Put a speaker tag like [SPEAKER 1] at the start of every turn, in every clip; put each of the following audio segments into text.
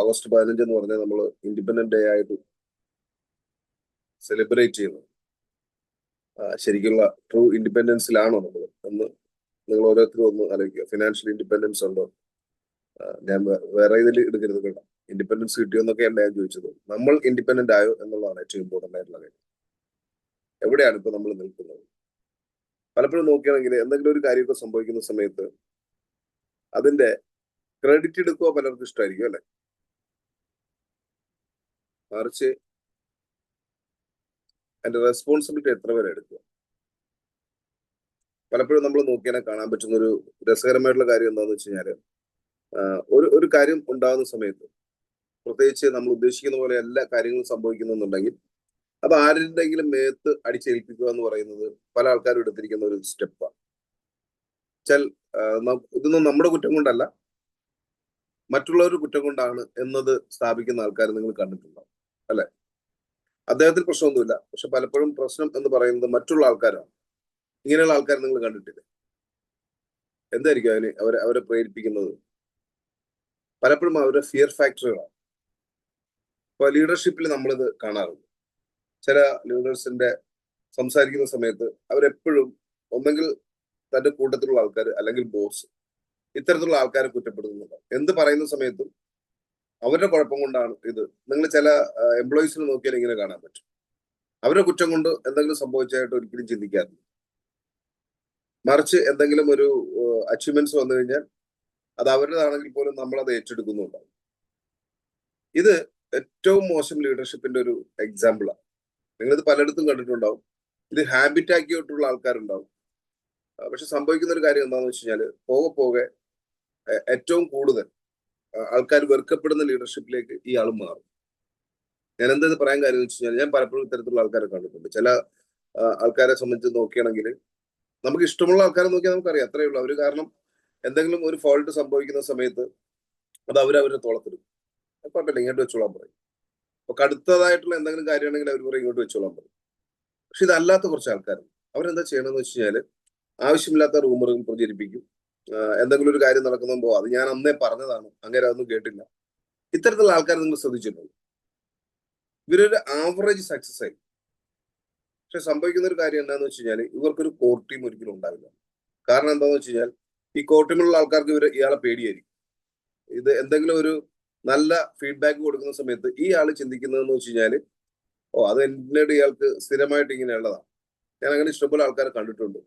[SPEAKER 1] August പതിനഞ്ച് എന്ന് പറഞ്ഞാൽ നമ്മൾ ഇൻഡിപെൻഡന്റ് ഡേ ആയിട്ട് സെലിബ്രേറ്റ് ചെയ്യുന്നു ശരിക്കുള്ള ട്രൂ ഇൻഡിപെൻഡൻസിലാണോ നമ്മൾ എന്ന് നിങ്ങൾ ഓരോരുത്തരും ഒന്ന് ആലോചിക്കുക. ഫിനാൻഷ്യൽ ഇൻഡിപെൻഡൻസ് ഉണ്ടോ? ഞാൻ വേറെ ഇതിൽ എടുക്കരുത് കേട്ടോ. ഇൻഡിപെൻഡൻസ് കിട്ടിയോ എന്നൊക്കെ അല്ല ഞാൻ ചോദിച്ചത്. നമ്മൾ ഇൻഡിപെൻഡന്റ് ആയോ എന്നുള്ളതാണ് ഏറ്റവും ഇമ്പോർട്ടന്റ് ആയിട്ടുള്ള കാര്യം. എവിടെയാണ് ഇപ്പൊ നമ്മൾ നിൽക്കുന്നത്? പലപ്പോഴും നോക്കുകയാണെങ്കിൽ എന്തെങ്കിലും ഒരു കാര്യമൊക്കെ സംഭവിക്കുന്ന സമയത്ത് അതിന്റെ ക്രെഡിറ്റ് എടുക്കുക പലർക്കും ഇഷ്ടമായിരിക്കും അല്ലെ? മറിച്ച് അതിന്റെ റെസ്പോൺസിബിലിറ്റി എത്ര പേരെ എടുക്കുക? പലപ്പോഴും നമ്മൾ നോക്കിയാൽ കാണാൻ പറ്റുന്ന ഒരു രസകരമായിട്ടുള്ള കാര്യം എന്താണെന്ന് വെച്ച് കഴിഞ്ഞാൽ ഒരു ഒരു കാര്യം ഉണ്ടാകുന്ന സമയത്ത് പ്രത്യേകിച്ച് നമ്മൾ ഉദ്ദേശിക്കുന്ന പോലെ എല്ലാ കാര്യങ്ങളും സംഭവിക്കുന്നുണ്ടെങ്കിൽ അത് ആരുടെങ്കിലും മേത്ത് അടിച്ചേൽപ്പിക്കുക എന്ന് പറയുന്നത് പല ആൾക്കാരും എടുത്തിരിക്കുന്ന ഒരു സ്റ്റെപ്പാണ് വെച്ചാൽ ഇതൊന്നും നമ്മുടെ കുറ്റം കൊണ്ടല്ല മറ്റുള്ളവരുടെ കുറ്റം കൊണ്ടാണ് എന്നത് സ്ഥാപിക്കുന്ന ആൾക്കാർ നിങ്ങൾ കണ്ടിട്ടുണ്ടാവും. അല്ലെ? അദ്ദേഹത്തിന് പ്രശ്നമൊന്നുമില്ല. പക്ഷെ പലപ്പോഴും പ്രശ്നം എന്ന് പറയുന്നത് മറ്റുള്ള ആൾക്കാരാണ്. ഇങ്ങനെയുള്ള ആൾക്കാർ നിങ്ങൾ കണ്ടിട്ടില്ലേ? എന്തായിരിക്കും അതിന് അവരെ അവരെ പ്രേരിപ്പിക്കുന്നത്? പലപ്പോഴും അവരുടെ ഫിയർ ഫാക്ടറികളാണ് ഇപ്പൊ ലീഡർഷിപ്പിൽ നമ്മളിത് കാണാറുണ്ട്. ചില ലീഡേഴ്സിന്റെ സംസാരിക്കുന്ന സമയത്ത് അവരെപ്പോഴും ഒന്നെങ്കിൽ തന്റെ കൂട്ടത്തിലുള്ള ആൾക്കാർ അല്ലെങ്കിൽ ബോസ് ഇത്തരത്തിലുള്ള ആൾക്കാരെ കുറ്റപ്പെടുത്തുന്നുണ്ട്. എന്ത് പറയുന്ന സമയത്തും അവരുടെ കുഴപ്പം കൊണ്ടാണ് ഇത്. നിങ്ങൾ ചില എംപ്ലോയീസിനെ നോക്കിയാൽ ഇങ്ങനെ കാണാൻ പറ്റും. അവരുടെ കുറ്റം കൊണ്ട് എന്തെങ്കിലും സംഭവിച്ചതായിട്ട് ഒരിക്കലും ചിന്തിക്കാറില്ല. മറിച്ച് എന്തെങ്കിലും ഒരു അച്ചീവ്മെന്റ്സ് വന്നു കഴിഞ്ഞാൽ അത് അവരുടേതാണെങ്കിൽ പോലും നമ്മൾ അത് ഏറ്റെടുക്കുന്നുണ്ടാവും. ഇത് ഏറ്റവും മോശം ലീഡർഷിപ്പിന്റെ ഒരു എക്സാമ്പിളാണ് നിങ്ങളിത് പലയിടത്തും കണ്ടിട്ടുണ്ടാവും. ഇത് ഹാബിറ്റ് ആക്കിയിട്ടുള്ള ആൾക്കാരുണ്ടാവും. പക്ഷെ സംഭവിക്കുന്ന ഒരു കാര്യം എന്താണെന്ന് വെച്ച് കഴിഞ്ഞാൽ പോകെ പോകെ ഏറ്റവും കൂടുതൽ ആൾക്കാർ വെറുക്കപ്പെടുന്ന ലീഡർഷിപ്പിലേക്ക് ഈ ആൾ മാറും. ഞാൻ എന്താ പറയാൻ കാര്യം വെച്ച് കഴിഞ്ഞാൽ ഞാൻ പലപ്പോഴും ഇത്തരത്തിലുള്ള ആൾക്കാരെ കണ്ടിട്ടുണ്ട്. ചില ആൾക്കാരെ സംബന്ധിച്ച് നോക്കുകയാണെങ്കിൽ നമുക്ക് ഇഷ്ടമുള്ള ആൾക്കാരെ നോക്കിയാൽ നമുക്കറിയാം അത്രയേ ഉള്ളൂ. അവർ കാരണം എന്തെങ്കിലും ഒരു ഫോൾട്ട് സംഭവിക്കുന്ന സമയത്ത് അത് അവർ അവരുടെ തോളത്തിടും. കുഴപ്പമില്ല ഇങ്ങോട്ട് വെച്ചോളാൻ പറയും. അപ്പൊ കടുത്തതായിട്ടുള്ള എന്തെങ്കിലും കാര്യമാണെങ്കിൽ അവർ പറയും ഇങ്ങോട്ട് വെച്ചോളാൻ പറയും. പക്ഷെ ഇതല്ലാത്ത കുറച്ച് ആൾക്കാരുണ്ട്. അവരെന്താ ചെയ്യണമെന്ന് വെച്ച് കഴിഞ്ഞാൽ ആവശ്യമില്ലാത്ത റൂമറുകൾ പ്രചരിപ്പിക്കും. എന്തെങ്കിലും ഒരു കാര്യം നടക്കുമ്പോൾ അത് ഞാൻ അന്നേ പറഞ്ഞതാണ്. അങ്ങനെ അതൊന്നും കേട്ടില്ല. ഇത്തരത്തിലുള്ള ആൾക്കാർ നിങ്ങൾ ശ്രദ്ധിച്ചിട്ടുണ്ട്? ഇവരൊരു ആവറേജ് സക്സസ് ആയി. പക്ഷെ സംഭവിക്കുന്ന ഒരു കാര്യം എന്താന്ന് വെച്ച് കഴിഞ്ഞാൽ ഇവർക്കൊരു കോർ ടീം ഒരിക്കലും ഉണ്ടാവില്ല. കാരണം എന്താണെന്ന് വെച്ച് കഴിഞ്ഞാൽ ഈ കോർ ടീമിലുള്ള ആൾക്കാർക്ക് ഇവർ ഇയാളെ പേടിയായിരിക്കും. ഇത് എന്തെങ്കിലും ഒരു നല്ല ഫീഡ്ബാക്ക് കൊടുക്കുന്ന സമയത്ത് ഈ ആൾ ചിന്തിക്കുന്നതെന്ന് വെച്ച് കഴിഞ്ഞാൽ ഓ അത് എന്നോട് ഇയാൾക്ക് സ്ഥിരമായിട്ട് ഇങ്ങനെയുള്ളതാണ് ഞാൻ അങ്ങനെ ഇഷ്ടംപോലെ ആൾക്കാരെ കണ്ടിട്ടുണ്ട്.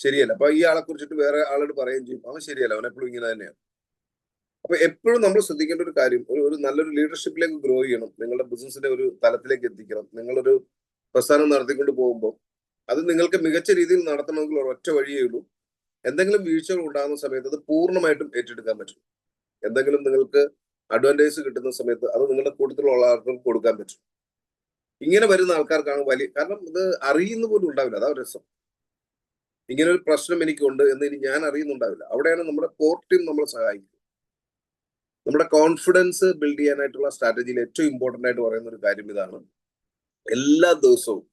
[SPEAKER 1] ശരിയല്ല. അപ്പൊ ഈ ആളെ കുറിച്ചിട്ട് വേറെ ആളോട് പറയുകയും ചെയ്യും. അവൻ ശരിയല്ല. അവൻ എപ്പോഴും ഇങ്ങനെ തന്നെയാണ്. അപ്പൊ എപ്പോഴും നമ്മൾ ശ്രദ്ധിക്കേണ്ട ഒരു കാര്യം ഒരു ഒരു നല്ലൊരു ലീഡർഷിപ്പിലേക്ക് ഗ്രോ ചെയ്യണം. നിങ്ങളുടെ ബിസിനസിന്റെ ഒരു തലത്തിലേക്ക് എത്തിക്കണം. നിങ്ങളൊരു പ്രസ്ഥാനം നടത്തിക്കൊണ്ട് പോകുമ്പോൾ അത് നിങ്ങൾക്ക് മികച്ച രീതിയിൽ നടത്തണമെങ്കിൽ ഒരൊറ്റ വഴിയേ ഉള്ളൂ. എന്തെങ്കിലും വീഴ്ചകൾ ഉണ്ടാകുന്ന സമയത്ത് അത് പൂർണമായിട്ടും ഏറ്റെടുക്കാൻ പറ്റും. എന്തെങ്കിലും നിങ്ങൾക്ക് അഡ്വാന്റേജ് കിട്ടുന്ന സമയത്ത് അത് നിങ്ങളുടെ കൂട്ടത്തിലുള്ള ആൾക്കാർക്ക് കൊടുക്കാൻ പറ്റും. ഇങ്ങനെ വരുന്ന ആൾക്കാർക്കാണ് വലിയ കാരണം ഇത് അറിയുന്ന പോലും ഉണ്ടാവില്ല. അതാ രസം. ഇങ്ങനെ ഒരു പ്രശ്നം എനിക്കുണ്ട് എന്ന് ഇനി ഞാൻ അറിയുന്നുണ്ടാവില്ല. അവിടെയാണ് നമ്മുടെ കോർ ടീം നമ്മളെ സഹായിക്കുന്നത്. നമ്മുടെ കോൺഫിഡൻസ് ബിൽഡ് ചെയ്യാനായിട്ടുള്ള സ്ട്രാറ്റജിയിൽ ഏറ്റവും ഇമ്പോർട്ടന്റ് ആയിട്ട് പറയുന്ന ഒരു കാര്യം ഇതാണ്. എല്ലാ ദിവസവും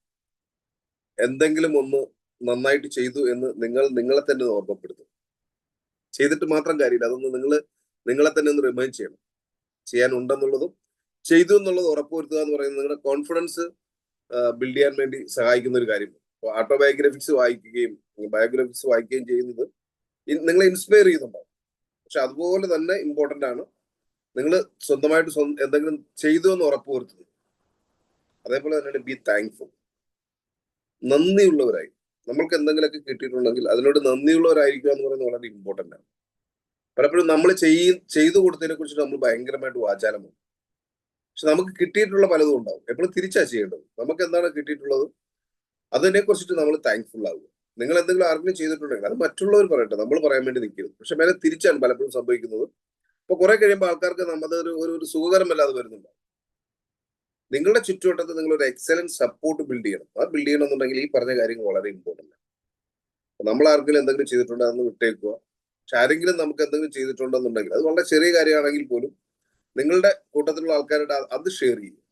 [SPEAKER 1] എന്തെങ്കിലും ഒന്ന് നന്നായിട്ട് ചെയ്തു എന്ന് നിങ്ങൾ നിങ്ങളെ തന്നെ ഓർമ്മപ്പെടുത്തും ചെയ്തിട്ട് മാത്രം കാര്യമില്ല. അതൊന്ന് നിങ്ങൾ നിങ്ങളെ തന്നെ ഒന്ന് റിമൈൻഡ് ചെയ്യണം. ചെയ്യാനുണ്ടെന്നുള്ളതും ചെയ്തു എന്നുള്ളത് ഉറപ്പുവരുത്തുക എന്ന് പറയുന്നത് നിങ്ങളുടെ കോൺഫിഡൻസ് ബിൽഡ് ചെയ്യാൻ വേണ്ടി സഹായിക്കുന്ന ഒരു കാര്യമാണ്. ഓട്ടോബയോഗ്രഫിക്സ് വായിക്കുകയും ബയോഗ്രഫിക്സ് വായിക്കുകയും ചെയ്യുന്നത് നിങ്ങളെ ഇൻസ്പയർ ചെയ്യുന്നുണ്ടാവും പക്ഷെ അതുപോലെ തന്നെ ഇമ്പോർട്ടന്റ് ആണ്. നിങ്ങൾ സ്വന്തമായിട്ട് എന്തെങ്കിലും ചെയ്തു എന്ന് ഉറപ്പ് ഉറപ്പുവരുത്തുന്നത് അതേപോലെ തന്നെയാണ് ബി താങ്ക്ഫുൾ നന്ദിയുള്ളവരായി. നമ്മൾക്ക് എന്തെങ്കിലുമൊക്കെ കിട്ടിയിട്ടുണ്ടെങ്കിൽ അതിനോട് നന്ദിയുള്ളവരായിരിക്കുക എന്ന് പറയുന്നത് വളരെ ഇമ്പോർട്ടന്റ് ആണ്. പലപ്പോഴും നമ്മൾ ചെയ്യ ചെയ്തു കൊടുത്തതിനെ കുറിച്ച് നമ്മൾ ഭയങ്കരമായിട്ട് വാചാലമാണ് പക്ഷെ നമുക്ക് കിട്ടിയിട്ടുള്ള പലതും ഉണ്ടാവും. എപ്പോഴും തിരിച്ചാ ചെയ്യേണ്ടത്. നമുക്ക് എന്താണ് കിട്ടിയിട്ടുള്ളത്? അതിനെ കുറിച്ചിട്ട് നമ്മൾ താങ്ക്ഫുൾ ആവുക. നിങ്ങൾ എന്തെങ്കിലും ആർക്കും ചെയ്തിട്ടുണ്ടെങ്കിൽ അത് മറ്റുള്ളവർ പറയട്ടെ. നമ്മൾ പറയാൻ വേണ്ടി നിൽക്കരുത്. പക്ഷെ മേലെ തിരിച്ചാണ് പലപ്പോഴും സംഭവിക്കുന്നത്. അപ്പൊ കുറെ കഴിയുമ്പോൾ ആൾക്കാർക്ക് നമ്മുടെ ഒരു ഒരു സുഖകരമല്ലാതെ വരുന്നുണ്ട്. നിങ്ങളുടെ ചുറ്റുവട്ടത്ത് നിങ്ങൾ ഒരു എക്സലന്റ് സപ്പോർട്ട് ബിൽഡ് ചെയ്യണം. അത് ബിൽഡ് ചെയ്യണമെന്നുണ്ടെങ്കിൽ ഈ പറഞ്ഞ കാര്യങ്ങൾ വളരെ ഇമ്പോർട്ടന്റ് ആണ്. നമ്മൾ ആർക്കെങ്കിലും എന്തെങ്കിലും ചെയ്തിട്ടുണ്ടോ അതൊന്ന് വിട്ടേക്കുക. പക്ഷെ ആരെങ്കിലും നമുക്ക് എന്തെങ്കിലും ചെയ്തിട്ടുണ്ടെന്നുണ്ടെങ്കിൽ അത് വളരെ ചെറിയ കാര്യമാണെങ്കിൽ പോലും നിങ്ങളുടെ കൂട്ടത്തിലുള്ള ആൾക്കാരുടെ അത് ഷെയർ ചെയ്യും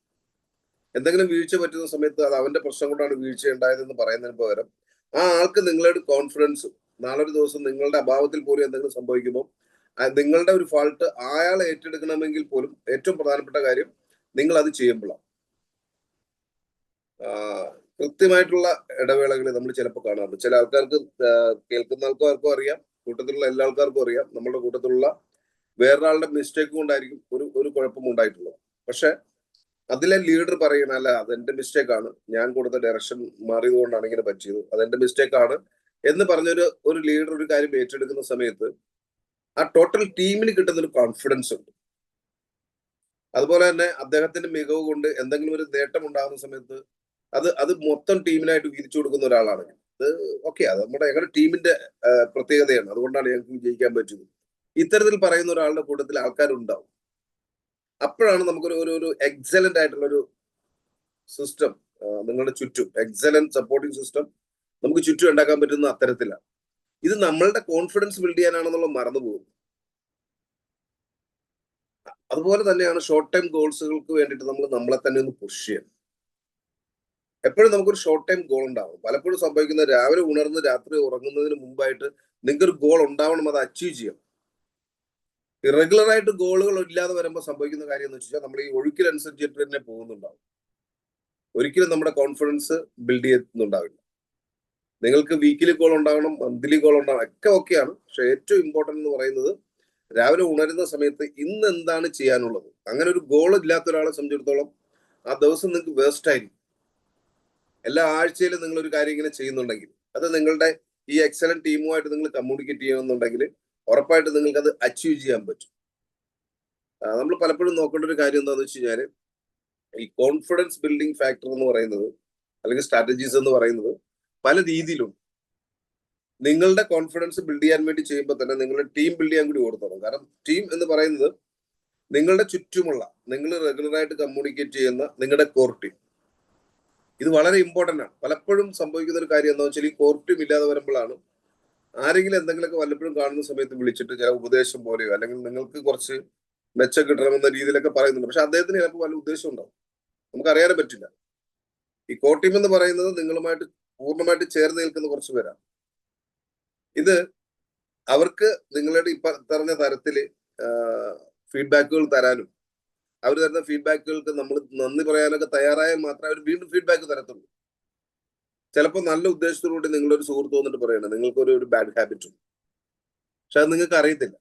[SPEAKER 1] എന്തെങ്കിലും വീഴ്ച പറ്റുന്ന സമയത്ത് അത് അവന്റെ പ്രശ്നം കൊണ്ടാണ് വീഴ്ച ഉണ്ടായതെന്ന് പറയുന്നതിന് പകരം ആ ആൾക്ക് നിങ്ങളുടെ കോൺഫിഡൻസും നാളെ ഒരു ദിവസം നിങ്ങളുടെ അഭാവത്തിൽ പോലും എന്തെങ്കിലും സംഭവിക്കുമ്പോൾ നിങ്ങളുടെ ഒരു ഫാൾട്ട് അയാൾ ഏറ്റെടുക്കണമെങ്കിൽ പോലും ഏറ്റവും പ്രധാനപ്പെട്ട കാര്യം നിങ്ങൾ അത് ചെയ്യുമ്പോഴാണ് കൃത്യമായിട്ടുള്ള ഇടവേളകളിൽ നമ്മൾ ചിലപ്പോൾ കാണാറുണ്ട്. ചില ആൾക്കാർക്ക് കേൾക്കുന്ന ആൾക്കാർക്കും അറിയാം കൂട്ടത്തിലുള്ള എല്ലാ ആൾക്കാർക്കും അറിയാം. നമ്മുടെ കൂട്ടത്തിലുള്ള വേറൊരാളുടെ മിസ്റ്റേക്ക് കൊണ്ടായിരിക്കും ഒരു ഒരു കുഴപ്പം ഉണ്ടായിട്ടുള്ളത്. പക്ഷെ അതിലെ ലീഡർ പറയണ അല്ല അതെന്റെ മിസ്റ്റേക്ക് ആണ്. ഞാൻ കൊടുത്ത ഡയറക്ഷൻ മാറിയതുകൊണ്ടാണ് ഇങ്ങനെ പറ്റിയത്. അതെന്റെ മിസ്റ്റേക്ക് ആണ് എന്ന് പറഞ്ഞൊരു ഒരു ലീഡർ ഒരു കാര്യം ഏറ്റെടുക്കുന്ന സമയത്ത് ആ ടോട്ടൽ ടീമിന് കിട്ടുന്ന ഒരു കോൺഫിഡൻസ് ഉണ്ട്. അതുപോലെ തന്നെ അദ്ദേഹത്തിന്റെ മികവ് കൊണ്ട് എന്തെങ്കിലും ഒരു നേട്ടം ഉണ്ടാകുന്ന സമയത്ത് അത് അത് മൊത്തം ടീമിനായിട്ട് വീതിച്ചു കൊടുക്കുന്ന ഒരാളാണ് അത് ഓക്കെ അത് നമ്മുടെ ഞങ്ങളുടെ ടീമിന്റെ പ്രത്യേകതയാണ്. അതുകൊണ്ടാണ് ഞങ്ങൾക്ക് വിജയിക്കാൻ പറ്റുന്നത് ഇത്തരത്തിൽ പറയുന്ന ഒരാളുടെ കൂട്ടത്തിൽ ആൾക്കാരുണ്ടാവും. അപ്പോഴാണ് നമുക്കൊരു ഒരു ഒരു എക്സലന്റ് ആയിട്ടുള്ള ഒരു സിസ്റ്റം നിങ്ങളുടെ ചുറ്റും. എക്സലന്റ് സപ്പോർട്ടിംഗ് സിസ്റ്റം നമുക്ക് ചുറ്റും ഉണ്ടാക്കാൻ പറ്റുന്ന അത്തരത്തിലാണ്. ഇത് നമ്മളുടെ കോൺഫിഡൻസ് ബിൽഡ് ചെയ്യാനാണെന്നുള്ള മറന്നു പോകുന്നു. അതുപോലെ തന്നെയാണ് ഷോർട്ട് ടൈം ഗോൾസുകൾക്ക് വേണ്ടിയിട്ട് നമ്മൾ നമ്മളെ തന്നെ ഒന്ന് പുഷ് ചെയ്യണം. എപ്പോഴും നമുക്കൊരു ഷോർട്ട് ടൈം ഗോൾ ഉണ്ടാവും പലപ്പോഴും സംഭവിക്കുന്നത് രാവിലെ ഉണർന്ന് രാത്രി ഉറങ്ങുന്നതിന് മുമ്പായിട്ട് നിങ്ങൾക്ക് ഒരു ഗോൾ ഉണ്ടാവണം അത് അച്ചീവ് ചെയ്യണം. ഇറഗുലർ ആയിട്ട് ഗോളുകൾ ഇല്ലാതെ വരുമ്പോൾ സംഭവിക്കുന്ന കാര്യം എന്ന് വെച്ചാൽ നമ്മൾ ഈ ഒഴുക്കിലനുസരിച്ചിട്ട് തന്നെ പോകുന്നുണ്ടാവും. ഒരിക്കലും നമ്മുടെ കോൺഫിഡൻസ് ബിൽഡ് ചെയ്യുന്നുണ്ടാവില്ല. നിങ്ങൾക്ക് വീക്കിലി കോൾ ഉണ്ടാവണം മന്ത്ലി കോൾ ഉണ്ടാവണം ഒക്കെ ഓക്കെയാണ് പക്ഷെ ഏറ്റവും ഇമ്പോർട്ടന്റ് എന്ന് പറയുന്നത് രാവിലെ ഉണരുന്ന സമയത്ത് ഇന്ന് എന്താണ് ചെയ്യാനുള്ളത്? അങ്ങനെ ഒരു ഗോൾ ഇല്ലാത്ത ഒരാളെ സംബന്ധിച്ചിടത്തോളം ആ ദിവസം നിങ്ങൾക്ക് വേസ്റ്റ് ആയിരിക്കും. എല്ലാ ആഴ്ചയിലും നിങ്ങൾ ഒരു കാര്യം ഇങ്ങനെ ചെയ്യുന്നുണ്ടെങ്കിൽ അത് നിങ്ങളുടെ ഈ എക്സലന്റ് ടീമുമായിട്ട് നിങ്ങൾ കമ്മ്യൂണിക്കേറ്റ് ചെയ്യണമെന്നുണ്ടെങ്കിൽ ഉറപ്പായിട്ട് നിങ്ങൾക്ക് അത് അച്ചീവ് ചെയ്യാൻ പറ്റും. നമ്മൾ പലപ്പോഴും നോക്കേണ്ട ഒരു കാര്യം എന്താണെന്ന് വെച്ച് കഴിഞ്ഞാൽ ഈ കോൺഫിഡൻസ് ബിൽഡിംഗ് ഫാക്ടർ എന്ന് പറയുന്നത് അല്ലെങ്കിൽ സ്ട്രാറ്റജീസ് എന്ന് പറയുന്നത് പല രീതിയിലുണ്ട് നിങ്ങളുടെ കോൺഫിഡൻസ് ബിൽഡ് ചെയ്യാൻ വേണ്ടി ചെയ്യുമ്പോൾ തന്നെ നിങ്ങളുടെ ടീം ബിൽഡ് ചെയ്യാൻ കൂടി ഓർത്തോണം കാരണം ടീം എന്ന് പറയുന്നത് നിങ്ങളുടെ ചുറ്റുമുള്ള നിങ്ങൾ റെഗുലറായിട്ട് കമ്മ്യൂണിക്കേറ്റ് ചെയ്യുന്ന നിങ്ങളുടെ കോർ ടീം ഇത് വളരെ ഇമ്പോർട്ടന്റ് ആണ്. പലപ്പോഴും സംഭവിക്കുന്ന ഒരു കാര്യം എന്താ വെച്ചാൽ ഈ കോർ ടീം ഇല്ലാതെ വരുമ്പോഴാണ് ആരെങ്കിലും എന്തെങ്കിലുമൊക്കെ വല്ലപ്പോഴും കാണുന്ന സമയത്ത് വിളിച്ചിട്ട് ചില ഉപദേശം പോലെയോ അല്ലെങ്കിൽ നിങ്ങൾക്ക് കുറച്ച് മെച്ചം കിട്ടണമെന്ന രീതിയിലൊക്കെ പറയുന്നുണ്ട്. പക്ഷെ അദ്ദേഹത്തിന് ചിലപ്പോൾ വല്ല ഉദ്ദേശം ഉണ്ടാവും. നമുക്ക് അറിയാനും പറ്റില്ല. ഈ കോർ ടീം എന്ന് പറയുന്നത് നിങ്ങളുമായിട്ട് പൂർണമായിട്ട് ചേർന്ന് നിൽക്കുന്ന കുറച്ച് പേരാണ്. ഇത് അവർക്ക് നിങ്ങളുടെ ഇപ്പൊ പറഞ്ഞ തരത്തിൽ ഫീഡ്ബാക്കുകൾ തരാനും അവർ തരുന്ന ഫീഡ്ബാക്കുകൾക്ക് നമ്മൾ നന്ദി പറയാനൊക്കെ തയ്യാറായാൽ മാത്രമേ അവർ വീണ്ടും ഫീഡ്ബാക്ക് തരത്തുള്ളൂ. ചിലപ്പോൾ നല്ല ഉദ്ദേശത്തോടുകൂടി നിങ്ങളൊരു സുഹൃത്ത് വന്നിട്ട് പറയണം നിങ്ങൾക്കൊരു ഒരു ബാഡ് ഹാബിറ്റ് ഉണ്ട്. പക്ഷെ അത് നിങ്ങൾക്ക് അറിയത്തില്ല.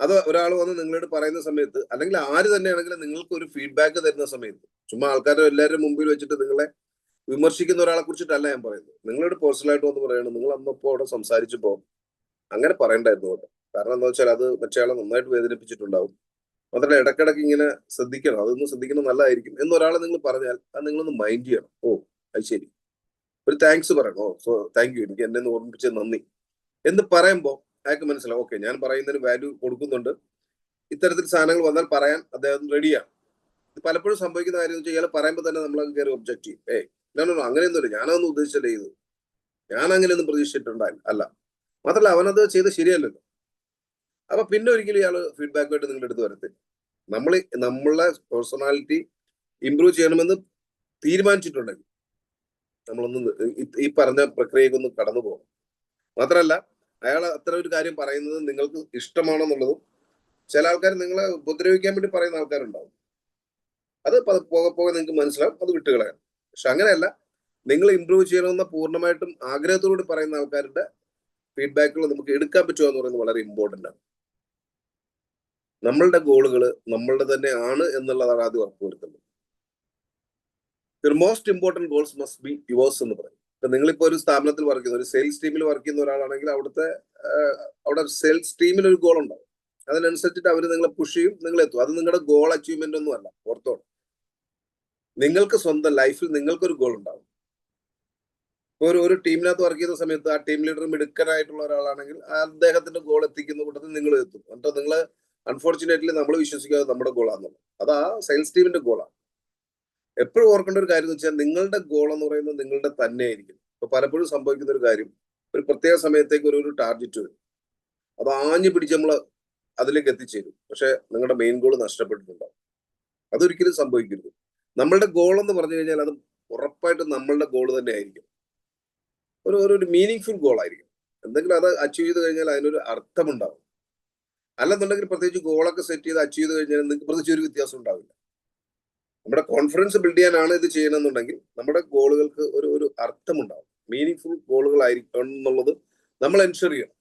[SPEAKER 1] അത് ഒരാൾ വന്ന് നിങ്ങളോട് പറയുന്ന സമയത്ത് അല്ലെങ്കിൽ ആര് തന്നെയാണെങ്കിലും നിങ്ങൾക്ക് ഒരു ഫീഡ്ബാക്ക് തരുന്ന സമയത്ത് ചുമ്മാ ആൾക്കാരെ എല്ലാവരുടെ മുമ്പിൽ വെച്ചിട്ട് നിങ്ങളെ വിമർശിക്കുന്ന ഒരാളെ കുറിച്ചിട്ടല്ല ഞാൻ പറയുന്നത്. നിങ്ങളോട് പേഴ്സണലായിട്ട് വന്ന് പറയണം നിങ്ങൾ അന്നപ്പോ അവിടെ സംസാരിച്ചു പോകും അങ്ങനെ പറയണ്ടായിരുന്നു കേട്ടോ. കാരണം എന്താ വെച്ചാൽ അത് മറ്റേയാളെ നന്നായിട്ട് വേദനിപ്പിച്ചിട്ടുണ്ടാവും. മാത്രമല്ല ഇടക്കിടക്ക് ഇങ്ങനെ ശ്രദ്ധിക്കണം. അതൊന്നും ശ്രദ്ധിക്കണം നല്ലതായിരിക്കും. എന്നൊരാളെ നിങ്ങൾ പറഞ്ഞാൽ അത് നിങ്ങളൊന്ന് മൈൻഡ് ചെയ്യണം. ഓ അത് ശരി. ഒരു താങ്ക്സ് പറയണം. ഓ സോ താങ്ക് യു എനിക്ക് എന്നെ ഓർമ്മിപ്പിച്ച നന്ദി. എന്ന് പറയുമ്പോൾ അയാൾക്ക് മനസ്സിലാവും. ഓക്കെ ഞാൻ പറയുന്നതിന് വാല്യൂ കൊടുക്കുന്നുണ്ട്. ഇത്തരത്തിൽ സാധനങ്ങൾ വന്നാൽ പറയാൻ അദ്ദേഹം റെഡിയാണ് പലപ്പോഴും സംഭവിക്കുന്ന കാര്യം എന്ന് വെച്ചാൽ ഇയാൾ പറയുമ്പോൾ തന്നെ നമ്മൾ കയറി ഒബ്ജക്ട് ചെയ്യും. ഏയ് ഞാനൊന്നും അങ്ങനെയൊന്നുമില്ല. ഞാനതൊന്നും ഉദ്ദേശിച്ചല്ലേ ചെയ്തു ഞാൻ അങ്ങനെയൊന്നും പ്രതീക്ഷിച്ചിട്ടുണ്ടായി അല്ല. മാത്രമല്ല അവനത് ചെയ്ത് ശരിയല്ലല്ലോ. അപ്പൊ പിന്നെ ഒരിക്കലും ഇയാൾ ഫീഡ്ബാക്കുമായിട്ട് നിങ്ങളുടെ അടുത്ത് വരത്തില്ല. നമ്മൾ നമ്മളെ പേഴ്സണാലിറ്റി ഇമ്പ്രൂവ് ചെയ്യണമെന്ന് തീരുമാനിച്ചിട്ടുണ്ടെങ്കിൽ നമ്മളൊന്ന് ഈ- പറഞ്ഞ പ്രക്രിയയ്ക്ക് ഒന്ന് കടന്നു പോകണം മാത്രമല്ല അയാൾ അത്ര ഒരു കാര്യം പറയുന്നത് നിങ്ങൾക്ക് ഇഷ്ടമാണെന്നുള്ളതും ചില ആൾക്കാർ നിങ്ങളെ ഉപദ്രവിക്കാൻ വേണ്ടി പറയുന്ന ആൾക്കാരുണ്ടാവും. അത് പോകെ പോകെ നിങ്ങൾക്ക് മനസ്സിലാവും അത് വിട്ടുകളയാം പക്ഷെ അങ്ങനെയല്ല നിങ്ങൾ ഇമ്പ്രൂവ് ചെയ്യണമെന്ന പൂർണമായിട്ടും ആഗ്രഹത്തോടുകൂടി പറയുന്ന ആൾക്കാരുടെ ഫീഡ്ബാക്കുകൾ നമുക്ക് എടുക്കാൻ പറ്റുമോ എന്ന് പറയുന്നത് വളരെ ഇമ്പോർട്ടന്റ് ആണ്. നമ്മളുടെ ഗോളുകൾ നമ്മളുടെ തന്നെ ആണ് എന്നുള്ളതാണ് ആദ്യം ഉറപ്പുവരുത്തുന്നത്. Your most important goals must be yours എന്ന് പറയും. ഇപ്പൊ നിങ്ങളിപ്പോ ഒരു സ്ഥാപനത്തിൽ വർക്ക് ചെയ്യുന്ന ഒരു സെയിൽസ് ടീമിൽ വർക്ക് ചെയ്യുന്ന ഒരാളാണെങ്കിൽ അവിടുത്തെ അവിടെ സെയിൽസ് ടീമിൽ ഒരു ഗോൾ ഉണ്ടാവും. അതിനനുസരിച്ചിട്ട് അവർ നിങ്ങളെ പുഷ് ചെയ്യും നിങ്ങൾ എത്തും. അത് നിങ്ങളുടെ ഗോൾ അച്ചീവ്മെന്റ് ഒന്നും അല്ല ഓർത്തോണം നിങ്ങൾക്ക് സ്വന്തം ലൈഫിൽ നിങ്ങൾക്കൊരു ഗോൾ ഉണ്ടാവും. ഒരു ഒരു ടീമിനകത്ത് വർക്ക് ചെയ്യുന്ന സമയത്ത് ആ ടീം ലീഡർ മിടുക്കനായിട്ടുള്ള ഒരാളാണെങ്കിൽ അദ്ദേഹത്തിന്റെ ഗോൾ എത്തിക്കുന്ന കൂട്ടത്തിൽ നിങ്ങൾ എത്തും. എന്നിട്ട് നിങ്ങൾ അൺഫോർച്ചുനേറ്റ്ലി നമ്മൾ വിശ്വസിക്കാതെ നമ്മുടെ ഗോളാന്നുള്ളത് അത് സെയിൽസ് ടീമിന്റെ ഗോളാണ് എപ്പോഴും ഓർക്കേണ്ട ഒരു കാര്യം എന്ന് വെച്ചാൽ നിങ്ങളുടെ ഗോൾ എന്ന് പറയുന്നത് നിങ്ങളുടെ തന്നെ ആയിരിക്കും ഇപ്പൊ പലപ്പോഴും സംഭവിക്കുന്ന ഒരു കാര്യം ഒരു പ്രത്യേക സമയത്തേക്ക് ഒരു ഒരു ടാർഗറ്റ് വരും. അത് ആഞ്ഞു പിടിച്ച് നമ്മൾ അതിലേക്ക് എത്തിച്ചേരും. പക്ഷെ നിങ്ങളുടെ മെയിൻ ഗോൾ നഷ്ടപ്പെട്ടിട്ടുണ്ടാവും. അതൊരിക്കലും സംഭവിക്കരുത്. നമ്മളുടെ ഗോൾ എന്ന് പറഞ്ഞു കഴിഞ്ഞാൽ അത് ഉറപ്പായിട്ടും നമ്മളുടെ ഗോൾ തന്നെ ആയിരിക്കും ഒരു ഒരു മീനിങ് ഫുൾ ഗോൾ ആയിരിക്കും. എന്തെങ്കിലും അത് അച്ചീവ് ചെയ്ത് കഴിഞ്ഞാൽ അതിനൊരു അർത്ഥമുണ്ടാവും. അല്ലെന്നുണ്ടെങ്കിൽ പ്രത്യേകിച്ച് ഗോളൊക്കെ സെറ്റ് ചെയ്ത് അച്ചീവ് ചെയ്ത് കഴിഞ്ഞാൽ നിങ്ങൾക്ക് പ്രത്യേകിച്ച് ഒരു വ്യത്യാസം ഉണ്ടാവില്ല. നമ്മുടെ കോൺഫിഡൻസ് ബിൽഡ് ചെയ്യാനാണ് ഇത് ചെയ്യണമെന്നുണ്ടെങ്കിൽ നമ്മുടെ ഗോളുകൾക്ക് ഒരു ഒരു അർത്ഥമുണ്ടാവും. മീനിങ് ഫുൾ ഗോളുകളായിരിക്കണം എന്നുള്ളത് നമ്മൾ എൻഷുർ ചെയ്യണം.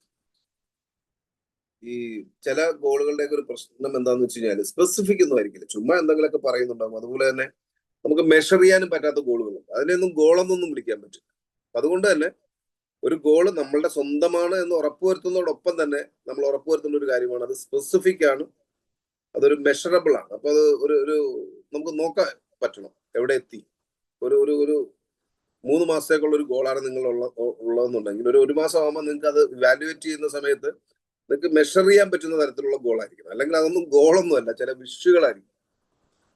[SPEAKER 1] ഈ ചില ഗോളുകളുടെയൊക്കെ ഒരു പ്രശ്നം എന്താന്ന് വെച്ച് കഴിഞ്ഞാൽ സ്പെസിഫിക് ഒന്നും ആയിരിക്കില്ല. ചുമ്മാ എന്തെങ്കിലുമൊക്കെ പറയുന്നുണ്ടാവും അതുപോലെ തന്നെ നമുക്ക് മെഷർ ചെയ്യാനും പറ്റാത്ത ഗോളുകളുണ്ട്. അതിനെയൊന്നും ഗോളെന്നൊന്നും വിളിക്കാൻ പറ്റില്ല. അതുകൊണ്ട് തന്നെ ഒരു ഗോൾ നമ്മളുടെ സ്വന്തമാണ് എന്ന് ഉറപ്പുവരുത്തുന്നതോടൊപ്പം തന്നെ നമ്മൾ ഉറപ്പുവരുത്തുന്ന ഒരു കാര്യമാണ്. അത് സ്പെസിഫിക് ആണ്. അതൊരു മെഷറബിൾ ആണ്. അപ്പൊ അത് ഒരു ഒരു നമുക്ക് നോക്കാൻ പറ്റണം. എവിടെ എത്തി? ഒരു ഒരു ഒരു മൂന്ന് മാസത്തേക്കുള്ള ഒരു ഗോളാണ് നിങ്ങൾ ഉള്ള ഉള്ളതെന്നുണ്ടെങ്കിൽ ഒരു ഒരു മാസം ആകുമ്പോൾ നിങ്ങൾക്ക് അത് വാലുവേറ്റ് ചെയ്യുന്ന സമയത്ത് നിങ്ങൾക്ക് മെഷർ ചെയ്യാൻ പറ്റുന്ന തരത്തിലുള്ള ഗോളായിരിക്കണം അല്ലെങ്കിൽ അതൊന്നും ഗോളൊന്നുമല്ല ചില വിഷുകളായിരിക്കും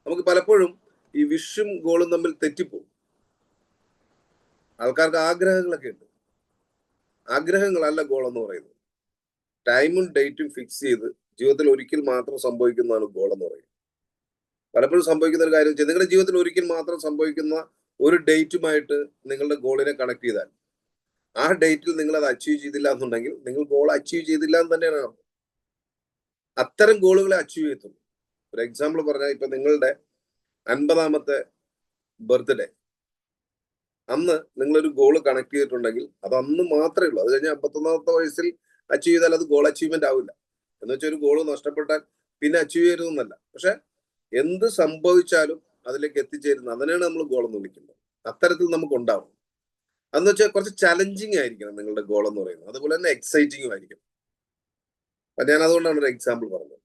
[SPEAKER 1] നമുക്ക് പലപ്പോഴും ഈ വിഷും ഗോളും തമ്മിൽ തെറ്റിപ്പോകും. ആൾക്കാർക്ക് ആഗ്രഹങ്ങളൊക്കെ ഉണ്ട്. ആഗ്രഹങ്ങളല്ല ഗോൾ എന്ന് പറയുന്നത്. ടൈമും ഡേറ്റും ഫിക്സ് ചെയ്ത് ജീവിതത്തിൽ ഒരിക്കൽ മാത്രം സംഭവിക്കുന്നതാണ് ഗോൾ എന്ന് പറയുന്നത്. പലപ്പോഴും സംഭവിക്കുന്ന ഒരു കാര്യം നിങ്ങളുടെ ജീവിതത്തിൽ ഒരിക്കൽ മാത്രം സംഭവിക്കുന്ന ഒരു ഡേറ്റുമായിട്ട് നിങ്ങളുടെ ഗോളിനെ കണക്ട് ചെയ്താൽ ആ ഡേറ്റിൽ നിങ്ങൾ അത് അച്ചീവ് ചെയ്തില്ല എന്നുണ്ടെങ്കിൽ നിങ്ങൾ ഗോൾ അച്ചീവ് ചെയ്തില്ല എന്ന് തന്നെയാണ് അർത്ഥം. അത്തരം ഗോളുകളെ അച്ചീവ് ചെയ്യത്തുള്ളൂ. ഒരു എക്സാമ്പിൾ പറഞ്ഞാൽ ഇപ്പൊ നിങ്ങളുടെ അൻപതാമത്തെ ബർത്ത്ഡേ അന്ന് നിങ്ങളൊരു ഗോൾ കണക്ട് ചെയ്തിട്ടുണ്ടെങ്കിൽ അത് അന്ന് മാത്രമേ ഉള്ളൂ. അത് കഴിഞ്ഞ് അമ്പത്തൊന്നാമത്തെ വയസ്സിൽ അച്ചീവ് ചെയ്താൽ അത് ഗോൾ അച്ചീവ്മെന്റ് ആവില്ല. എന്ന് വെച്ചാൽ ഒരു ഗോൾ നഷ്ടപ്പെട്ടാൽ പിന്നെ അച്ചീവ് ചെയ്യരുതെന്നല്ല. പക്ഷെ എന്ത് സംഭവിച്ചാലും അതിലേക്ക് എത്തിച്ചേരുന്ന അതിനാണ് നമ്മൾ ഗോൾ എന്ന് വിളിക്കുന്നത്. അത്തരത്തിൽ നമുക്ക് ഉണ്ടാവും. അതെന്ന് വെച്ചാൽ കുറച്ച് ചലഞ്ചിങ് ആയിരിക്കണം നിങ്ങളുടെ ഗോൾ എന്ന് പറയുന്നത്. അതുപോലെ തന്നെ എക്സൈറ്റിംഗും ആയിരിക്കും ഞാൻ അതുകൊണ്ടാണ് ഒരു എക്സാമ്പിൾ പറഞ്ഞത്.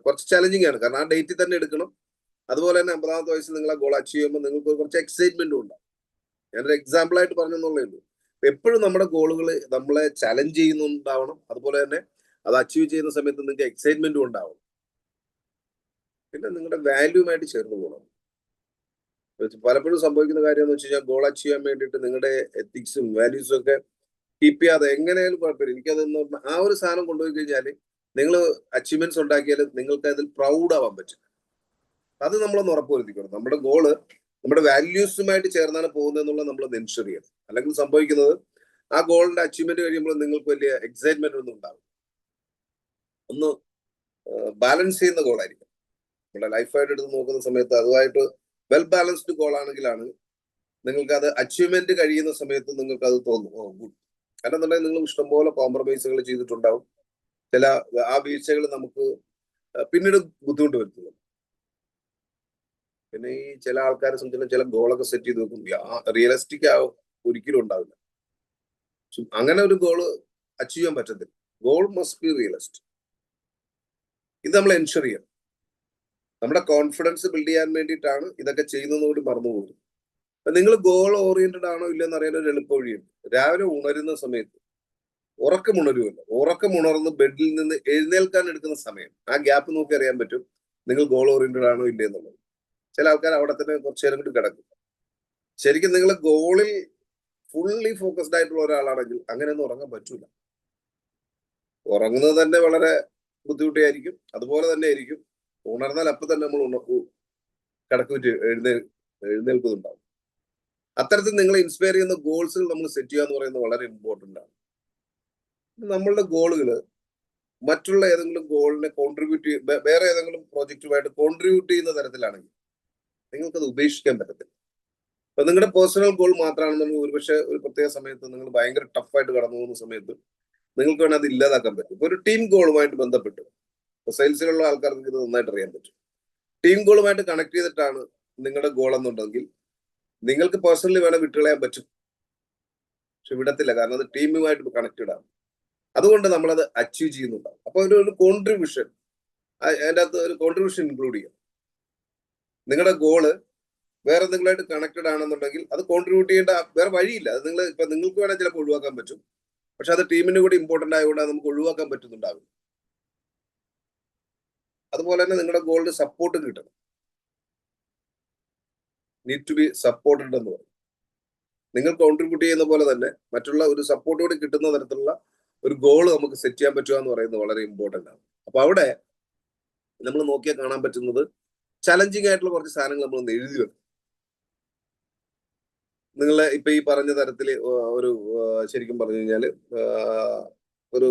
[SPEAKER 1] കുറച്ച് ചലഞ്ചിങ് ആണ്. കാരണം ആ ഡേറ്റിൽ തന്നെ എടുക്കണം. അതുപോലെ തന്നെ അമ്പതാമത്തെ വയസ്സിൽ നിങ്ങൾ ആ ഗോൾ അച്ചീവ് ചെയ്യുമ്പോൾ നിങ്ങൾക്ക് കുറച്ച് എക്സൈറ്റ്മെന്റും ഉണ്ടാവും. ഞാനൊരു എക്സാമ്പിൾ ആയിട്ട് പറഞ്ഞെന്നുള്ളേ ഉള്ളൂ. എപ്പോഴും നമ്മുടെ ഗോളുകൾ നമ്മളെ ചലഞ്ച് ചെയ്യുന്നുണ്ടാവണം. അതുപോലെ തന്നെ അത് അച്ചീവ് ചെയ്യുന്ന സമയത്ത് നിങ്ങൾക്ക് എക്സൈറ്റ്മെന്റും ഉണ്ടാവും. പിന്നെ നിങ്ങളുടെ വാല്യൂമായിട്ട് ചേർന്ന് പോകണം പലപ്പോഴും സംഭവിക്കുന്ന കാര്യം എന്ന് വെച്ച് കഴിഞ്ഞാൽ ഗോൾ അച്ചീവ് ചെയ്യാൻ വേണ്ടിയിട്ട് നിങ്ങളുടെ എത്തിക്സും വാല്യൂസും ഒക്കെ കീപ്പ് ചെയ്യാതെ എങ്ങനെയാലും കുഴപ്പമില്ല. എനിക്കതെന്ന് ആ ഒരു സാധനം കൊണ്ടുപോയി കഴിഞ്ഞാൽ നിങ്ങൾ അച്ചീവ്മെന്റ്സ് ഉണ്ടാക്കിയാൽ നിങ്ങൾക്ക് അതിൽ പ്രൗഡ് ആവാൻ പറ്റും. അത് നമ്മളൊന്ന് ഉറപ്പുവരുത്തിക്കണം. നമ്മുടെ ഗോൾ നമ്മുടെ വാല്യൂസുമായിട്ട് ചേർന്നാണ് പോകുന്നത് എന്നുള്ളത് നമ്മൾ എൻഷുർ ചെയ്യണം. അല്ലെങ്കിൽ സംഭവിക്കുന്നത് ആ ഗോളിന്റെ അച്ചീവ്മെന്റ് കഴിയുമ്പോൾ നിങ്ങൾക്ക് വലിയ എക്സൈറ്റ്മെന്റ് ഒന്നും ഉണ്ടാവും ഒന്ന് ബാലൻസ് ചെയ്യുന്ന ഗോളായിരിക്കും നമ്മുടെ ലൈഫായിട്ട് എടുത്ത് നോക്കുന്ന സമയത്ത് അതുമായിട്ട് വെൽ ബാലൻസ്ഡ് ഗോൾ ആണെങ്കിലാണ് നിങ്ങൾക്ക് അത് അച്ചീവ്മെന്റ് കഴിയുന്ന സമയത്ത് നിങ്ങൾക്ക് അത് തോന്നും. ഓ ഗുഡ് കാരണം എന്നുണ്ടെങ്കിൽ നിങ്ങൾ ഇഷ്ടംപോലെ കോംപ്രമൈസുകൾ ചെയ്തിട്ടുണ്ടാവും. ചില ആ വീഴ്ചകൾ നമുക്ക് പിന്നീട് ബുദ്ധിമുട്ട് വരുത്തുന്നു പിന്നെ ഈ ചില ആൾക്കാരെ സംബന്ധിച്ചാൽ ചില ഗോളൊക്കെ സെറ്റ് ചെയ്ത് വെക്കും. റിയലിസ്റ്റിക് ആ ഒരിക്കലും ഉണ്ടാവില്ല. അങ്ങനെ ഒരു ഗോൾ അച്ചീവ് ചെയ്യാൻ പറ്റത്തില്ല. ഗോൾ മസ്റ്റ് ബി റിയലിസ്റ്റ് ഇത് നമ്മൾ എൻഷുർ ചെയ്യണം. നമ്മുടെ കോൺഫിഡൻസ് ബിൽഡ് ചെയ്യാൻ വേണ്ടിയിട്ടാണ് ഇതൊക്കെ ചെയ്യുന്നതെന്ന് കൂടി മറന്നു പോകുന്നത്. അപ്പൊ നിങ്ങൾ ഗോൾ ഓറിയന്റഡ് ആണോ ഇല്ലെന്ന് അറിയാൻ ഒരു എളുപ്പ വഴിയുണ്ട് രാവിലെ ഉണരുന്ന സമയത്ത് ഉറക്കം ഉണരുമല്ലോ. ഉറക്കം ഉണർന്ന് ബെഡിൽ നിന്ന് എഴുന്നേൽക്കാൻ എടുക്കുന്ന സമയം. ആ ഗ്യാപ്പ് നോക്കി അറിയാൻ പറ്റും നിങ്ങൾ ഗോൾ ഓറിയന്റഡ് ആണോ ഇല്ലേ എന്നുള്ളത്. ചില ആൾക്കാർ അവിടെ തന്നെ കുറച്ചു നേരം കൂടി കിടക്കും. ശരിക്കും നിങ്ങൾ ഗോളിൽ ഫുള്ളി ഫോക്കസ്ഡ് ആയിട്ടുള്ള ഒരാളാണെങ്കിൽ അങ്ങനെയൊന്നും ഉറങ്ങാൻ പറ്റൂല. ഉറങ്ങുന്നത് തന്നെ വളരെ ബുദ്ധിമുട്ടിയായിരിക്കും അതുപോലെ തന്നെ ആയിരിക്കും. ഉണർന്നാൽ അപ്പൊ തന്നെ നമ്മൾ ഉണ കിടക്കുവിറ്റ് എഴുന്നേൽ എഴുന്നേൽക്കുന്നുണ്ടാവും. അത്തരത്തിൽ നിങ്ങളെ ഇൻസ്പയർ ചെയ്യുന്ന ഗോൾസുകൾ നമ്മൾ സെറ്റ് ചെയ്യുക എന്ന് പറയുന്നത് വളരെ ഇമ്പോർട്ടന്റ് ആണ്. നമ്മളുടെ ഗോളുകൾ മറ്റുള്ള ഏതെങ്കിലും ഗോളിനെ കോൺട്രിബ്യൂട്ട് വേറെ ഏതെങ്കിലും പ്രോജക്റ്റുമായിട്ട് കോൺട്രിബ്യൂട്ട് ചെയ്യുന്ന തരത്തിലാണെങ്കിൽ നിങ്ങൾക്കത് ഉപേക്ഷിക്കാൻ പറ്റത്തില്ല. അപ്പൊ നിങ്ങളുടെ പേഴ്സണൽ ഗോൾ മാത്രമാണെന്നുണ്ടെങ്കിൽ ഒരുപക്ഷെ ഒരു പ്രത്യേക സമയത്ത് നിങ്ങൾ ഭയങ്കര ടഫായിട്ട് കടന്നു പോകുന്ന സമയത്ത് നിങ്ങൾക്ക് വേണമെങ്കിൽ അത് ഇല്ലാതാക്കാൻ പറ്റും. ഒരു ടീം ഗോളുമായിട്ട് ബന്ധപ്പെട്ട് സെയിൽസിലുള്ള ആൾക്കാർക്ക് ഇത് നന്നായിട്ട് അറിയാൻ പറ്റും. ടീം ഗോളുമായിട്ട് കണക്ട് ചെയ്തിട്ടാണ് നിങ്ങളുടെ ഗോൾ എന്നുണ്ടെങ്കിൽ നിങ്ങൾക്ക് പേഴ്സണലി വേണം വിട്ടുകളയാൻ പറ്റും. പക്ഷെ വിടത്തില്ല. കാരണം അത് ടീമുമായിട്ട് കണക്റ്റഡ് ആണ്. അതുകൊണ്ട് നമ്മളത് അച്ചീവ് ചെയ്യുന്നുണ്ടാവും. അപ്പൊ ഒരു ഒരു കോൺട്രിബ്യൂഷൻ അതിന്റെ അകത്ത് ഒരു കോൺട്രിബ്യൂഷൻ ഇൻക്ലൂഡ് ചെയ്യാം. നിങ്ങളുടെ ഗോൾ വേറെ നിങ്ങളായിട്ട് കണക്റ്റഡ് ആണെന്നുണ്ടെങ്കിൽ അത് കോൺട്രിബ്യൂട്ട് ചെയ്യേണ്ട വേറെ വഴിയില്ല. അത് നിങ്ങൾ ഇപ്പൊ നിങ്ങൾക്ക് വേണമെങ്കിൽ ചിലപ്പോൾ ഒഴിവാക്കാൻ പറ്റും. പക്ഷെ അത് ടീമിന് കൂടി ഇമ്പോർട്ടന്റ് ആയതുകൊണ്ട് നമുക്ക് ഒഴിവാക്കാൻ പറ്റുന്നുണ്ടാവില്ല. അതുപോലെ തന്നെ നിങ്ങളുടെ ഗോളിന് സപ്പോർട്ട് കിട്ടണം. നീഡ് ടു ബി സപ്പോർട്ടഡ് എന്ന് പറയും. നിങ്ങൾ കോൺട്രിബ്യൂട്ട് ചെയ്യുന്ന പോലെ തന്നെ മറ്റുള്ള ഒരു സപ്പോർട്ട് കൂടി കിട്ടുന്ന തരത്തിലുള്ള ഒരു ഗോൾ നമുക്ക് സെറ്റ് ചെയ്യാൻ പറ്റുക എന്ന് പറയുന്നത് വളരെ ഇമ്പോർട്ടന്റ് ആണ്. അപ്പൊ അവിടെ നമ്മൾ നോക്കിയാൽ കാണാൻ പറ്റുന്നത് ചലഞ്ചിങ് ആയിട്ടുള്ള കുറച്ച് സാധനങ്ങൾ നമ്മൾ ഒന്ന് എഴുതി വെക്കും നിങ്ങൾ ഇപ്പൊ ഈ പറഞ്ഞ തരത്തിൽ ഒരു ശരിക്കും പറഞ്ഞു കഴിഞ്ഞാൽ ഒരു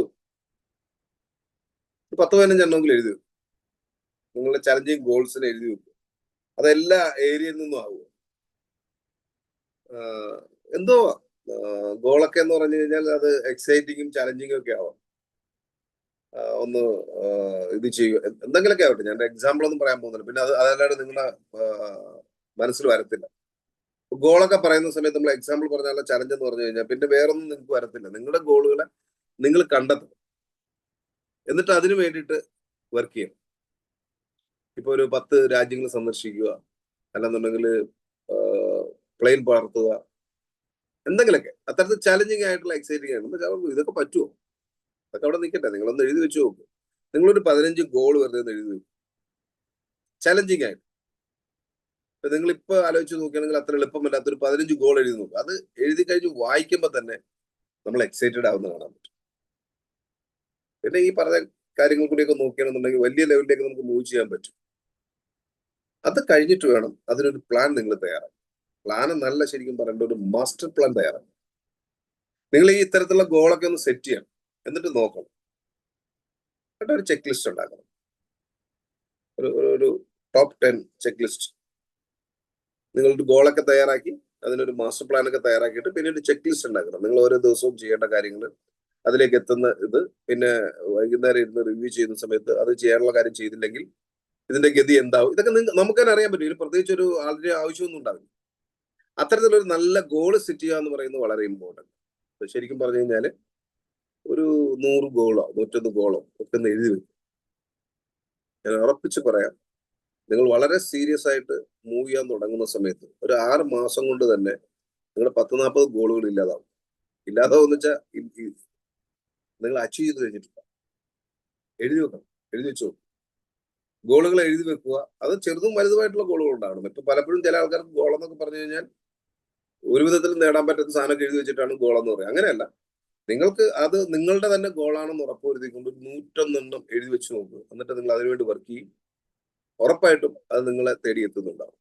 [SPEAKER 1] ഒരു പത്ത് പതിനഞ്ചെണ്ണമെങ്കിലും എഴുതി വെക്കും നിങ്ങളുടെ ചലഞ്ചിങ് ഗോൾസിന് എഴുതി വെക്കും. അതെല്ലാ ഏരിയയിൽ നിന്നും ആവുക എന്തോ ഗോളൊക്കെ എന്ന് പറഞ്ഞു കഴിഞ്ഞാൽ അത് എക്സൈറ്റിങ്ങും ചലഞ്ചിങ്ങും ഒക്കെ ആവാം. ഒന്ന് ഇത് ചെയ്യുക. എന്തെങ്കിലുമൊക്കെ ആവട്ടെ ഞാൻ എക്സാമ്പിൾ ഒന്നും പറയാൻ പോകുന്നില്ല. പിന്നെ അത് അതല്ലാണ്ട് നിങ്ങളുടെ മനസ്സിൽ വരത്തില്ല. ഗോളൊക്കെ പറയുന്ന സമയത്ത് നമ്മൾ എക്സാമ്പിൾ പറഞ്ഞാൽ ചലഞ്ച് എന്ന് പറഞ്ഞു കഴിഞ്ഞാൽ പിന്നെ വേറൊന്നും നിങ്ങൾക്ക് വരത്തില്ല. നിങ്ങളുടെ ഗോളുകളെ നിങ്ങൾ കണ്ടെത്തണം. എന്നിട്ട് അതിനു വേണ്ടിയിട്ട് വർക്ക് ചെയ്യണം. ഇപ്പൊ ഒരു പത്ത് രാജ്യങ്ങൾ സന്ദർശിക്കുക. അല്ലെന്നുണ്ടെങ്കിൽ പ്ലെയിൻ പറത്തുക എന്തെങ്കിലുമൊക്കെ അത്തരത്തിൽ ചലഞ്ചിങ് ആയിട്ടുള്ള എക്സൈറ്റിംഗ് ആണ്. അവർക്ക് ഇതൊക്കെ പറ്റുമോ അതൊക്കെ അവിടെ നിൽക്കട്ടെ നിങ്ങളൊന്ന് എഴുതി വെച്ച് നോക്കും. നിങ്ങളൊരു പതിനഞ്ച് ഗോൾ വെറുതെ എഴുതി വെക്കും. ചലഞ്ചിങ് ആയിട്ട്. ഇപ്പൊ നിങ്ങൾ ഇപ്പൊ ആലോചിച്ച് നോക്കുകയാണെങ്കിൽ അത്ര എളുപ്പമല്ലാത്ത ഒരു പതിനഞ്ച് ഗോൾ എഴുതി നോക്കും. അത് എഴുതി കഴിഞ്ഞ് വായിക്കുമ്പോൾ തന്നെ നമ്മൾ എക്സൈറ്റഡ് ആവുന്ന കാണാൻ പറ്റും. പിന്നെ ഈ പറഞ്ഞ കാര്യങ്ങൾ കൂടിയൊക്കെ നോക്കുകയാണെന്നുണ്ടെങ്കിൽ വലിയ ലെവലിലേക്ക് നമുക്ക് മൂവ് ചെയ്യാൻ പറ്റും. അത് കഴിഞ്ഞിട്ട് വേണം അതിനൊരു പ്ലാൻ നിങ്ങൾ തയ്യാറാക്കും പ്ലാൻ നല്ല ശരിക്കും പറയേണ്ട ഒരു മാസ്റ്റർ പ്ലാൻ തയ്യാറാക്കും നിങ്ങൾ ഈ ഇത്തരത്തിലുള്ള ഗോളൊക്കെ ഒന്ന് സെറ്റ് ചെയ്യണം. എന്നിട്ട് നോക്കണം. എന്നിട്ട് ഒരു ചെക്ക് ലിസ്റ്റ് ഉണ്ടാക്കണം. ഒരു ഒരു- ടോപ്പ് ടെൻ ചെക്ക് ലിസ്റ്റ് നിങ്ങളുടെ ഗോളൊക്കെ തയ്യാറാക്കി അതിനൊരു മാസ്റ്റർ പ്ലാൻ ഒക്കെ തയ്യാറാക്കിയിട്ട് പിന്നെ ഒരു ചെക്ക് ലിസ്റ്റ് ഉണ്ടാക്കണം. നിങ്ങൾ ഓരോ ദിവസവും ചെയ്യേണ്ട കാര്യങ്ങൾ അതിലേക്ക് എത്തുന്ന ഇത് പിന്നെ വൈകുന്നേരം ഇരുന്ന് റിവ്യൂ ചെയ്യുന്ന സമയത്ത് അത് ചെയ്യാനുള്ള കാര്യം ചെയ്തില്ലെങ്കിൽ ഇതിന്റെ ഗതി എന്താവും? ഇതൊക്കെ നിങ്ങൾക്ക് നമുക്ക് തന്നെ അറിയാൻ പറ്റും. ഇതിൽ പ്രത്യേകിച്ച് ഒരു ആളുടെ ആവശ്യമൊന്നും ഉണ്ടാവില്ല. അത്തരത്തിലൊരു നല്ല ഗോൾ സെറ്റ് ചെയ്യുക എന്ന് പറയുന്നത് വളരെ ഇമ്പോർട്ടന്റ് ശരിക്കും പറഞ്ഞു കഴിഞ്ഞാൽ ഒരു നൂറ് ഗോളോ നൂറ്റൊന്ന് ഗോളോ ഒക്കെ ഒന്ന് എഴുതി വെക്കും. ഞാൻ ഉറപ്പിച്ച് പറയാം നിങ്ങൾ വളരെ സീരിയസ് ആയിട്ട് മൂവ് ചെയ്യാൻ തുടങ്ങുന്ന സമയത്ത് ഒരു ആറ് മാസം കൊണ്ട് തന്നെ നിങ്ങളുടെ പത്ത് നാൽപ്പത് ഗോളുകൾ ഇല്ലാതാവും. ഇല്ലാതാവും വെച്ചാൽ നിങ്ങൾ അച്ചീവ് ചെയ്ത് കഴിഞ്ഞിട്ടില്ല. എഴുതി വെക്കണം. എഴുതി വെച്ചു ഗോളുകൾ എഴുതി വെക്കുക. അത് ചെറുതും വലുതുമായിട്ടുള്ള ഗോളുകൾ ഉണ്ടാകണം ഇപ്പൊ പലപ്പോഴും ചില ആൾക്കാർക്ക് ഗോൾ എന്നൊക്കെ പറഞ്ഞു കഴിഞ്ഞാൽ ഒരു വിധത്തിലും നേടാൻ പറ്റുന്ന സാധനമൊക്കെ എഴുതി വെച്ചിട്ടാണ് ഗോൾ എന്ന് പറയുക. അങ്ങനെയല്ല. നിങ്ങൾക്ക് അത് നിങ്ങളുടെ തന്നെ ഗോളാണെന്ന് ഉറപ്പുവരുത്തിക്കൊണ്ട് ഒരു നൂറ്റൊന്നെണ്ണം എഴുതി വെച്ച് നോക്കുക എന്നിട്ട് നിങ്ങൾ അതിനുവേണ്ടി വർക്ക് ചെയ്യും. ഉറപ്പായിട്ടും അത് നിങ്ങളെ തേടി എത്തുന്നുണ്ടാവും